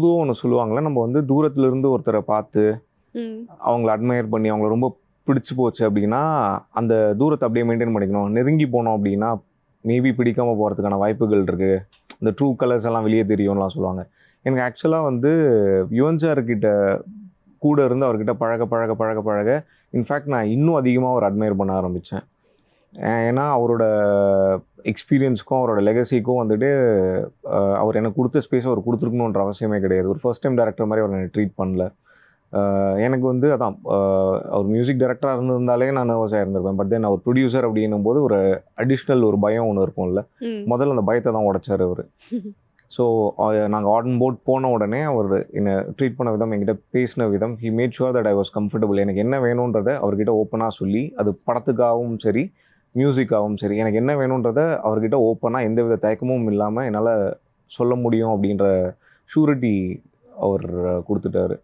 பொதுவாக ஒன்று சொல்லுவாங்கள்ல நம்ம வந்து தூரத்துல இருந்து ஒருத்தரை பார்த்து அவங்கள அட்மையர் பண்ணி அவங்கள ரொம்ப பிடிச்சு போச்சு அப்படின்னா அந்த தூரத்தை அப்படியே மெயின்டைன் பண்ணிக்கணும். நெருங்கி போனோம் அப்படின்னா மேபி பிடிக்காம போகிறதுக்கான வாய்ப்புகள் இருக்குது இந்த ட்ரூ கலர்ஸ் எல்லாம் வெளியே தெரியும்லாம் சொல்லுவாங்க. எனக்கு ஆக்சுவலாக வந்து யுவன் சார்கிட்ட கூட இருந்து அவர்கிட்ட பழக பழக பழக பழக இன்ஃபேக்ட் நான் இன்னும் அதிகமாக ஒரு அட்மையர் பண்ண ஆரம்பித்தேன் ஏன்னா அவரோட எக்ஸ்பீரியன்ஸ்க்கும் அவரோட லெகசிக்கும் வந்துட்டு அவர் எனக்கு கொடுத்த ஸ்பேஸ் அவர் கொடுத்துருக்கணுன்ற அவசியமே கிடையாது. ஒரு ஃபர்ஸ்ட் டைம் டேரக்டர் மாதிரி அவர் என்னை ட்ரீட் பண்ணல. எனக்கு வந்து அதான் அவர் மியூசிக் டைரக்டராக இருந்திருந்தாலே நான் நர்வஸாக இருந்திருப்பேன். பட் தென் அவர் ப்ரொடியூசர் அப்படின்னும் போது ஒரு அடிஷ்னல் ஒரு பயம் ஒன்று இருக்கும்ல முதல்ல அந்த பயத்தை தான் உடைச்சார் அவர். ஸோ நாங்கள் ஆன் போர்ட் போன உடனே அவர் என்னை ட்ரீட் பண்ண விதம் என்கிட்ட பேசின விதம் he made sure that I was comfortable எனக்கு என்ன வேணுன்றதை அவர்கிட்ட ஓப்பனாக சொல்லி அது படத்துக்காகவும் சரி மியூசிக்காகவும் சரி எனக்கு என்ன வேணுன்றதை அவர்கிட்ட ஓப்பனாக எந்த வித தயக்கமும் இல்லாமல் என்னால் சொல்ல முடியும் அப்படின்ற ஷூரிட்டி அவர் கொடுத்துட்டாரு.